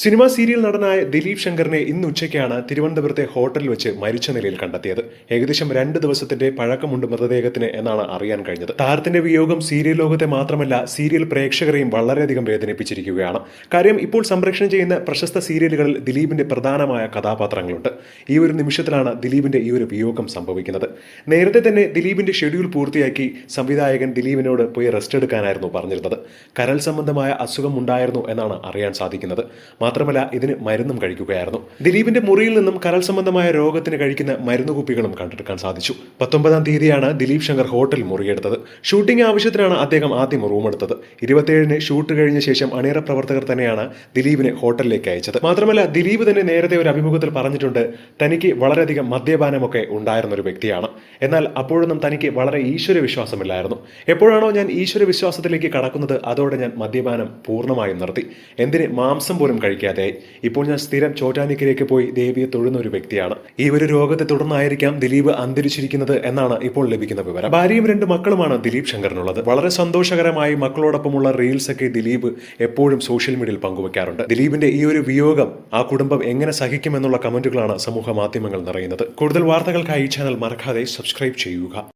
Cinema serial നടനായ ദിലീപ് ശങ്കറിനെ ഇന്ന് ഉച്ചയ്ക്കാണ് തിരുവനന്തപുരത്തെ ഹോട്ടലിൽ വെച്ച് മരിച്ച നിലയിൽ കണ്ടെത്തിയത്. ഏകദേശം രണ്ട് ദിവസത്തിന്റെ പഴക്കമുണ്ട് മൃതദേഹത്തിന് എന്നാണ് അറിയാൻ കഴിഞ്ഞത്. താരത്തിന്റെ വിയോഗം സീരിയൽ ലോകത്തെ മാത്രമല്ല സീരിയൽ പ്രേക്ഷകരെയും വളരെയധികം വേദനിപ്പിച്ചിരിക്കുകയാണ്. കാര്യം ഇപ്പോൾ സംപ്രേഷണം ചെയ്യുന്ന പ്രശസ്ത സീരിയലുകളിൽ ദിലീപിന്റെ പ്രധാനമായ കഥാപാത്രങ്ങളുണ്ട്. ഈ ഒരു നിമിഷത്തിലാണ് ദിലീപിന്റെ ഈ ഒരു വിയോഗം സംഭവിക്കുന്നത്. നേരത്തെ തന്നെ ദിലീപിന്റെ ഷെഡ്യൂൾ പൂർത്തിയാക്കി സംവിധായകൻ ദിലീപിനോട് പോയി റെസ്റ്റ് എടുക്കാനായിരുന്നു പറഞ്ഞിരുന്നത്. കരൾ സംബന്ധമായ അസുഖം ഉണ്ടായിരുന്നു എന്നാണ് അറിയാൻ സാധിക്കുന്നത്. മാത്രമല്ല ഇതിന് മരുന്നും കഴിക്കുകയായിരുന്നു. ദിലീപിന്റെ മുറിയിൽ നിന്നും കരൾ സംബന്ധമായ രോഗത്തിന് കഴിക്കുന്ന മരുന്ന് കുപ്പികളും കണ്ടെടുക്കാൻ സാധിച്ചു. പത്തൊമ്പതാം തീയതിയാണ് ദിലീപ് ശങ്കർ ഹോട്ടൽ മുറിയെടുത്തത്. ഷൂട്ടിംഗ് ആവശ്യത്തിനാണ് അദ്ദേഹം ആദ്യം റൂമെടുത്തത് ഇരുപത്തിയേഴിന് ഷൂട്ട് കഴിഞ്ഞ ശേഷം അണിയറ പ്രവർത്തകർ തന്നെയാണ് ദിലീപിനെ ഹോട്ടലിലേക്ക് അയച്ചത്. മാത്രമല്ല ദിലീപ് തന്നെ നേരത്തെ ഒരു അഭിമുഖത്തിൽ പറഞ്ഞിട്ടുണ്ട് തനിക്ക് വളരെയധികം മദ്യപാനമൊക്കെ ഉണ്ടായിരുന്ന ഒരു വ്യക്തിയാണ്. എന്നാൽ അപ്പോഴൊന്നും തനിക്ക് വളരെ ഈശ്വര വിശ്വാസമില്ലായിരുന്നു എപ്പോഴാണോ ഞാൻ ഈശ്വര വിശ്വാസത്തിലേക്ക് കടക്കുന്നത് അതോടെ ഞാൻ മദ്യപാനം പൂർണമായും നിർത്തി. എന്തിന് മാംസം പോലും കഴിക്കാതെയായി ഇപ്പോൾ ഞാൻ സ്ഥിരം ചോറ്റാനിക്കരയ്ക്ക് പോയി ദേവിയെ തൊഴുന്ന ഒരു വ്യക്തിയാണ്. ഈ ഒരു രോഗത്തെ തുടർന്നായിരിക്കാം ദിലീപ് അന്തരിച്ചിരിക്കുന്നത് എന്നാണ് ഇപ്പോൾ ലഭിക്കുന്ന വിവരം. ഭാര്യയും രണ്ട് മക്കളുമാണ് ദിലീപ് ശങ്കറിനുള്ളത്. വളരെ സന്തോഷകരമായി മക്കളോടൊപ്പമുള്ള റീൽസ് ഒക്കെ ദിലീപ് എപ്പോഴും സോഷ്യൽ മീഡിയയിൽ പങ്കുവെക്കാറുണ്ട്. ദിലീപിന്റെ ഈ ഒരു വിയോഗം ആ കുടുംബം എങ്ങനെ സഹിക്കുമെന്നുള്ള കമന്റുകളാണ് സമൂഹ മാധ്യമങ്ങൾ നിറയുന്നത്. കൂടുതൽ വാർത്തകൾക്കായി ചാനൽ മറക്കാതെ സബ്സ്ക്രൈബ് ചെയ്യുക.